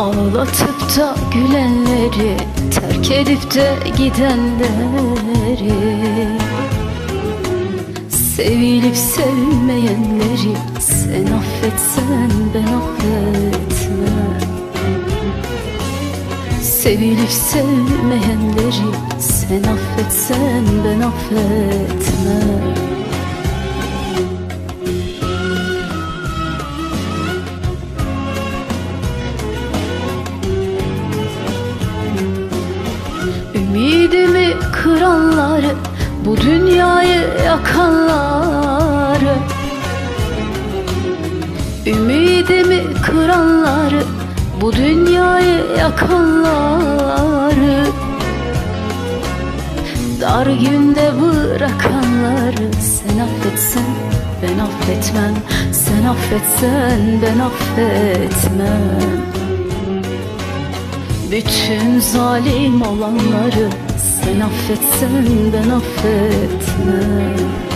Ağlatıp da gülenleri Terk edip de gidenleri. Sevilip sevmeyenleri Sen affetsen ben affetmem. Sevilip sevmeyenleri Sen affetsen ben affetmem Bu dünyayı yakanları Ümidimi kıranları Bu dünyayı yakanları Dar günde bırakanları. Sen affetsen ben affetmem. Sen affetsen ben affetmem. Bütün zalim olanları sen affetsen ben affetmem